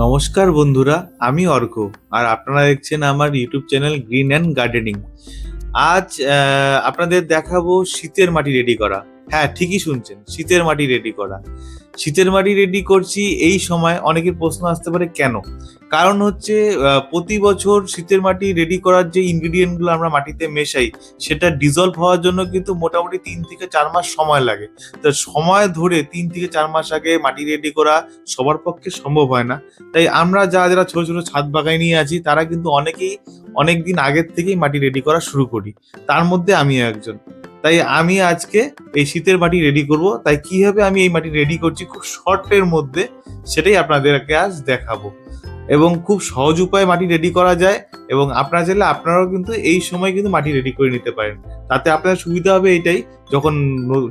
নমস্কার বন্ধুরা, আমি অর্ক আর আপনারা দেখছেন আমার YouTube channel green and gardening. আজ আপনাদের দেখাবো শীতের মাটি রেডি করা। হ্যাঁ ঠিকই শুনছেন। শীতের মাটি রেডি করা। শীতের মাটি রেডি করছি এই সময় অনেকের প্রশ্ন আসতে পারে, কেন? কারণ হচ্ছে প্রতি বছর শীতের মাটি রেডি করার যে ইনগ্রিডিয়েন্টগুলো আমরা মাটিতে মেশাই, সেটা ডিজলভ হওয়ার জন্য কিন্তু মোটামুটি তিন থেকে চার মাস সময় লাগে। তো সময় ধরে তিন থেকে চার মাস আগে মাটি রেডি করা সবার পক্ষে সম্ভব হয় না। তাই আমরা যারা যারা ছোট ছোট ছাদ বাগায় নিয়ে আছি, তারা কিন্তু অনেকেই অনেক দিন আগের থেকেই মাটি রেডি করা শুরু করি। তার মধ্যে আমি একজন। তাই আমি আজকে এই শীতের মাটি রেডি করব। তাই কীভাবে আমি এই মাটি রেডি করছি, খুব শর্টের মধ্যে সেটাই আপনাদেরকে আজ দেখাবো। এবং খুব সহজ উপায়ে মাটি রেডি করা যায় এবং আপনারা চাইলে আপনারাও কিন্তু এই সময় কিন্তু মাটি রেডি করে নিতে পারেন। তাতে আপনার সুবিধা হবে এটাই, যখন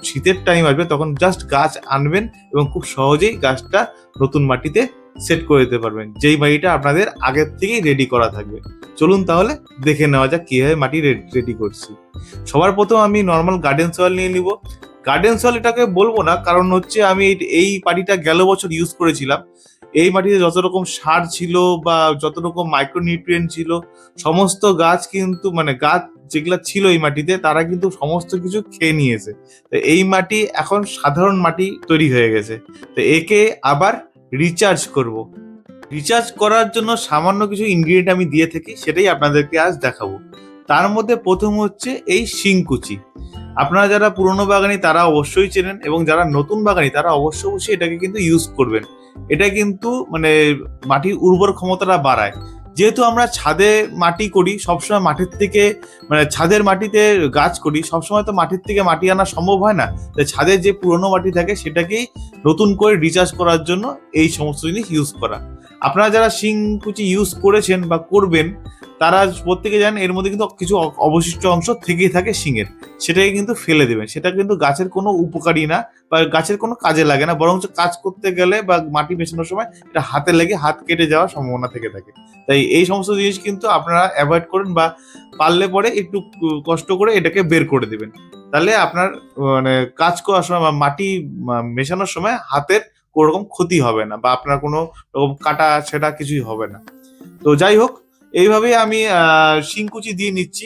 শীতের টাইম আসবে তখন জাস্ট গাছ আনবেন এবং খুব সহজেই গাছটা নতুন মাটিতে সেট করে দিতে পারবেন। যেই মাটিটা আপনাদের আগের থেকেই রেডি করা থাকবে। চলুন তাহলে দেখে নেওয়া যাক কীভাবে মাটি রেডি করছি। সবার প্রথম আমি নর্মাল গার্ডেন সয়েল নিয়ে নিব। গার্ডেন সয়েল এটাকে বলব না, কারণ হচ্ছে আমি এই- মাটিটা গেল বছর ইউজ করেছিলাম। এই মাটিতে যত রকম সার ছিল বা যত রকম মাইক্রোনিউট্রিয়েন্ট ছিল, সমস্ত গাছ কিন্তু মানে গাছ যেগুলা ছিল এই মাটিতে, তারা কিন্তু সমস্ত কিছু খেয়ে নিয়েছে। তো এই মাটি এখন সাধারণ মাটি তৈরি হয়ে গেছে। তো একে আবার রিচার্জ করব। রিচার্জ করার জন্য সামান্য কিছু ইনগ্রিডিয়েন্ট আমি দিয়ে থাকি, সেটাই আপনাদেরকে আজ দেখাবো। তার মধ্যে প্রথম হচ্ছে এই শিংকুচি আপনারা যারা পুরনো বাগানি, তারা অবশ্যই চেনেন এবং যারা নতুন বাগানি, তারা অবশ্যই অবশ্যই এটাকে কিন্তু ইউজ করবেন। এটা কিন্তু মানে মাটির উর্বর ক্ষমতাটা বাড়ায়। যেহেতু আমরা ছাদে মাটি করি, সবসময় মাটির থেকে মানে ছাদের মাটিতে গাছ করি, সবসময় তো মাটির থেকে মাটি আনা সম্ভব হয় না। তাই ছাদের যে পুরনো মাটি থাকে, সেটাকেই নতুন করে রিচার্জ করার জন্য এই সমস্ত জিনিস ইউজ করা। আপনারা যারা শিং কুচি ইউজ করেছেন বা করবেন, তারা প্রত্যেকে জানেন এর মধ্যে কিন্তু কিছু অবশিষ্ট অংশ থেকেই থাকে শিঙের। সেটাকে কিন্তু ফেলে দেবেন। সেটা কিন্তু গাছের কোনো উপকারী না বা গাছের কোনো কাজে লাগে না। বরঞ্চ কাজ করতে গেলে বা মাটি মেশানোর সময় এটা হাতে লেগে হাত কেটে যাওয়ার সম্ভাবনা থেকে থাকে। তাই এই সমস্ত জিনিস কিন্তু আপনারা অ্যাভয়েড করেন বা পারলে পরে একটু কষ্ট করে এটাকে বের করে দেবেন। তাহলে আপনার মানে কাজ করার সময় বা মাটি মেশানোর সময় হাতের কোনো রকম ক্ষতি হবে না বা আপনার কোনো রকম কাটা সেটা কিছুই হবে না। তো যাই হোক, এইভাবেই আমি শিংকুচি দিয়ে নিচ্ছি।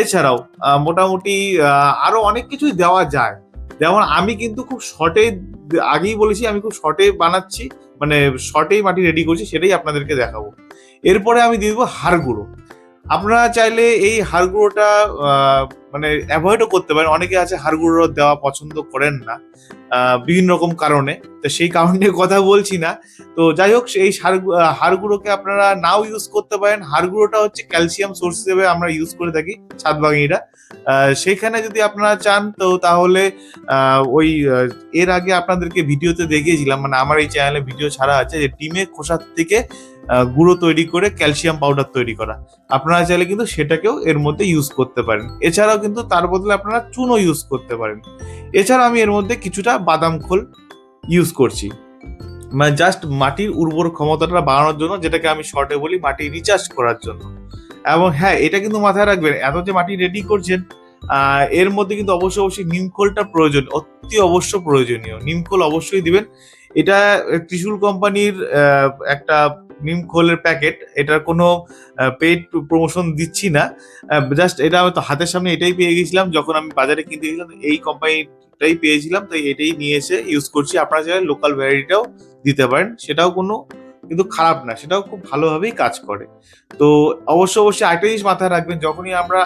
এছাড়াও মোটামুটি আরও অনেক কিছুই দেওয়া যায়। যেমন আমি কিন্তু খুব শর্টে আগেই বলেছি, আমি খুব শর্টে বানাচ্ছি মানে শর্টেই মাটি রেডি করছি, সেটাই আপনাদেরকে দেখাবো। এরপরে আমি দিয়ে দেবো হাড় গুঁড়ো। আপনারা চাইলে এই হাড় গুঁড়োটা মানে অ্যাভয়েডও করতে পারেন। অনেকে আছে হাড় গুঁড়ো দেওয়া পছন্দ করেন না। বিভিন্ন রকম কারণে। তো সেই কারণে কথা বলছি না। তো যাই হোক এই সার হাড়গুঁড়োকে আপনারা নাও ইউজ করতে পারেন। হাড় গুঁড়োটা হচ্ছে ক্যালসিয়াম সোর্স হিসেবে আমরা ইউজ করে থাকি ছাদ বাগানিরা আহ, সেইখানে যদি আপনারা চান তো তাহলে ওই এর আগে আপনাদেরকে ভিডিওতে দেখিয়েছিলাম মানে আমার এই চ্যানেলে ভিডিও ছাড়া আছে যে ডিমের খোসার থেকে গুঁড়ো তৈরি করে ক্যালসিয়াম পাউডার তৈরি করা। আপনারা চাইলে কিন্তু সেটাকেও এর মধ্যে ইউজ করতে পারেন। এছাড়াও কিন্তু তার বদলে আপনারা চুনও ইউজ করতে পারেন। এছাড়া আমি এর মধ্যে কিছুটা বাদাম খোল ইউজ করছি। মানে জাস্ট মাটির উর্বর ক্ষমতাটা বাড়ানোর জন্য যেটাকে আমি শর্টে বলি মাটি রিচার্জ করার জন্য। এবং হ্যাঁ এটা কিন্তু মাথায় রাখবেন, এত যে মাটি রেডি করছেন এর মধ্যে কিন্তু অবশ্যই অবশ্যই নিমখোলটা প্রয়োজন, অতি অবশ্য প্রয়োজনীয়। নিমখোল অবশ্যই দিবেন। এটা ত্রিশুল কোম্পানির একটা নিমখোলের প্যাকেট, এটার কোনো পেড প্রমোশন দিচ্ছি না। জাস্ট এটা আমি তো হাতের সামনে এটাই পেয়ে গেছিলাম, যখন আমি বাজারে কিনতে গেছিলাম, এই কোম্পানিটাই পেয়েছিলাম, তাই এটাই নিয়ে এসে ইউজ করছি। আপনারা চাইলে লোকাল ভ্যারাইটিটাও দিতে পারেন। সেটাও কোনো, কিন্তু খারাপ না, সেটাও খুব ভালোভাবেই কাজ করে। তো অবশ্যই অবশ্যই একটা জিনিস মাথায় রাখবেন, যখনই আমরা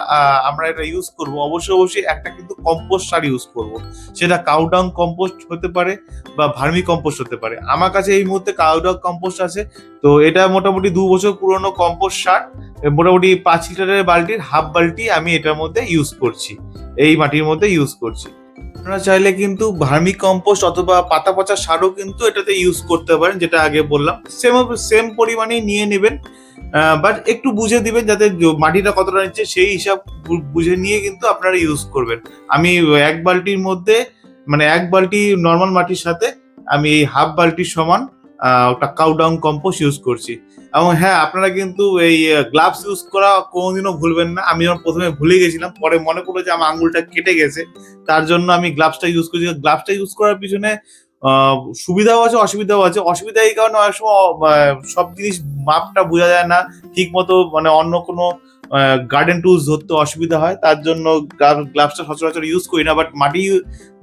আমরা এটা ইউজ করব, অবশ্যই অবশ্যই একটা কিন্তু কম্পোস্ট সার ইউজ করব। সেটা কাউডাউন কম্পোস্ট হতে পারে বা ভার্মি কম্পোস্ট হতে পারে। আমার কাছে এই মুহূর্তে কাউডাউন কম্পোস্ট আছে। তো এটা মোটামুটি দু বছর পুরনো কম্পোস্ট সার। মোটামুটি পাঁচ লিটারের বালতির হাফ বালতি আমি এটার মধ্যে ইউজ করছি। এই মাটির মধ্যে ইউজ করছি। আপনারা চাইলে কিন্তু ভার্মি কম্পোস্ট অথবা পাতা পচা সারও কিন্তু এটাতে ইউজ করতে পারেন, যেটা আগে বললাম। সেম সেম পরিমাণেই নিয়ে নেবেন বাট একটু বুঝে দিবেন যাতে মাটিটা কতটা নিচ্ছে, সেই হিসাব বুঝে নিয়ে কিন্তু আপনারা ইউজ করবেন। আমি এক বালতির মধ্যে মানে এক বালতি নর্মাল মাটির সাথে আমি এই হাফ বালতির সমান ওটা কাউডাউন কম্পোস্ট ইউজ করছি। এবং হ্যাঁ আপনারা কিন্তু এই গ্লাভস ইউজ করা কোনোদিনও ভুলবেন না। আমি যখন প্রথমে ভুলে গেছিলাম, পরে মনে পড়ল যে আমার আঙুলটা কেটে গেছে। তার জন্য আমি গ্লাভসটা ইউজ করছি। গ্লাভসটা ইউজ করার পিছনে সুবিধাও আছে, অসুবিধাও আছে। অসুবিধা এই কারণে অনেক সময় সব জিনিস মাপটা বোঝা যায় না। ঠিক মতো মানে অন্য কোনো গার্ডেন টুলস ধরতে অসুবিধা হয়, তার জন্য গ্লাভসটা সচরাচর ইউজ করি না বাট মাটি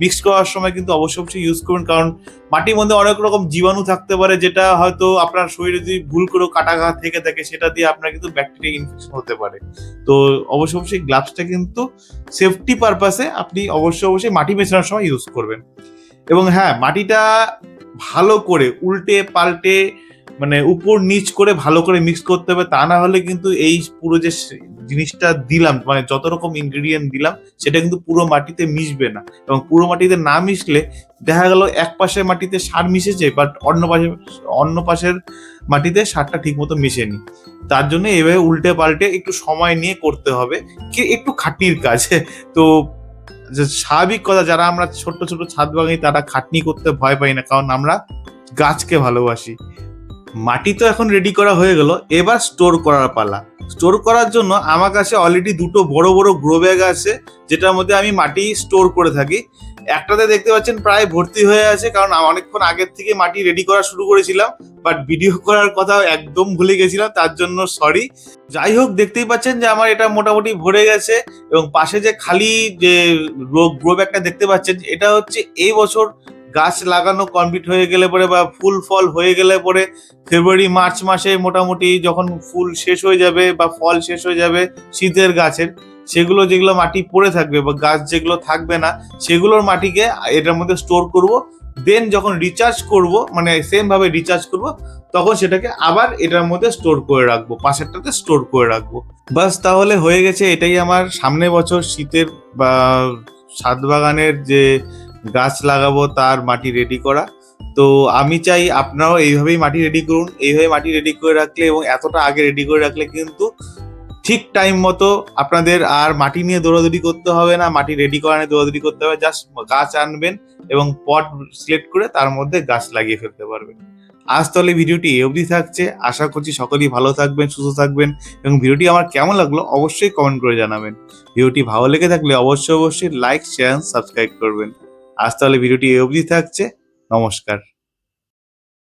মিক্স করার সময় কিন্তু অবশ্যই অবশ্যই ইউজ করুন, কারণ মাটির মধ্যে অনেক রকম জীবাণু থাকতে পারে, যেটা হয়তো আপনার শরীরে যদি ভুল করে কাটা ঘা থেকে থাকে, সেটা দিয়ে আপনার কিন্তু ব্যাকটেরিয়া ইনফেকশন হতে পারে। তো অবশ্যই অবশ্যই গ্লাভসটা কিন্তু সেফটি পারপাসে আপনি অবশ্যই অবশ্যই মাটি মেশানোর সময় ইউজ করবেন। এবং হ্যাঁ মাটিটা ভালো করে উল্টে পাল্টে মানে উপর নিচ করে ভালো করে মিক্স করতে হবে, তা না হলে কিন্তু এই পুরো যে জিনিসটা দিলাম মানে যত রকম ইনগ্রিডিয়েন্ট দিলাম, সেটা কিন্তু পুরো মাটিতে মিশবে না। এবং পুরো মাটিতে না মিশলে দেখা গেল এক পাশের মাটিতে সার মিশেছে বাট অন্য পাশে, অন্য পাশের মাটিতে সারটা ঠিক মতো মিশেনি। তার জন্য এভাবে উল্টে পাল্টে একটু সময় নিয়ে করতে হবে, কি একটু খাটনির কাজ। তো স্বাভাবিক কথা, যারা আমরা ছোট ছোট ছাদ বাগানি, তারা খাটনি করতে ভয় পাই না, কারণ আমরা গাছকে ভালোবাসি। মাটি তো এখন রেডি করা হয়ে গেল, এবার স্টোর করার পালা। স্টোর করার জন্য আমার কাছে অলরেডি দুটো বড় বড় গ্রো ব্যাগ আছে, যেটার মধ্যে আমি মাটি স্টোর করে থাকি। একটাতে দেখতে পাচ্ছেন প্রায় ভর্তি হয়ে আছে, কারণ অনেকক্ষণ আগের থেকে মাটি রেডি করা শুরু করেছিলাম বাট ভিডিও করার কথা একদম ভুলে গেছিলাম, তার জন্য সরি যাই হোক, দেখতেই পাচ্ছেন যে আমার এটা মোটামুটি ভরে গেছে, এবং পাশে যে খালি যে গ্রো ব্যাগটা দেখতে পাচ্ছেন, এটা হচ্ছে এই বছর গাছ লাগানো কমপ্লিট হয়ে গেলে পরে বা ফুল ফল হয়ে গেলে পরে ফেব্রুয়ারি মার্চ মাসে মোটামুটি যখন ফুল শেষ হয়ে যাবে বা ফল শেষ হয়ে যাবে শীতের গাছের, সেগুলো যেগুলো মাটি পড়ে থাকবে বা গাছ যেগুলো থাকবে না, সেগুলোর মাটিকে এটার মধ্যে স্টোর করব। দেন যখন রিচার্জ করব মানে সেম ভাবে রিচার্জ করব, তখন সেটাকে আবার এটার মধ্যে স্টোর করে রাখব, পাশেরটাতে স্টোর করে রাখব। বাস তাহলে হয়ে গেছে এটাই আমার সামনে বছর শীতের বা ছাদ বাগানের যে গাছ লাগাবো, তার মাটি রেডি করা। তো আমি চাই আপনারাও এইভাবেই মাটি রেডি করুন। এইভাবে মাটি রেডি করে রাখলে এবং এতটা আগে রেডি করে রাখলে কিন্তু ঠিক টাইম মতো আপনাদের আর মাটি নিয়ে দৌড়াদৌড়ি করতে হবে না। মাটি রেডি করা নিয়ে দৌড়াদৌড়ি করতে হবে। জাস্ট গাছ আনবেন এবং পট সিলেক্ট করে তার মধ্যে গাছ লাগিয়ে ফেলতে পারবেন। আজ তাহলে ভিডিওটি এ অবধি থাকছে। আশা করছি সকলেই ভালো থাকবেন, সুস্থ থাকবেন এবং ভিডিওটি আমার কেমন লাগল অবশ্যই কমেন্ট করে জানাবেন। ভিডিওটি ভালো লেগে থাকলে অবশ্যই অবশ্যই লাইক শেয়ার সাবস্ক্রাইব করবেন। আজ তাহলে ভিডিওটি এ অবধি থাকছে। নমস্কার।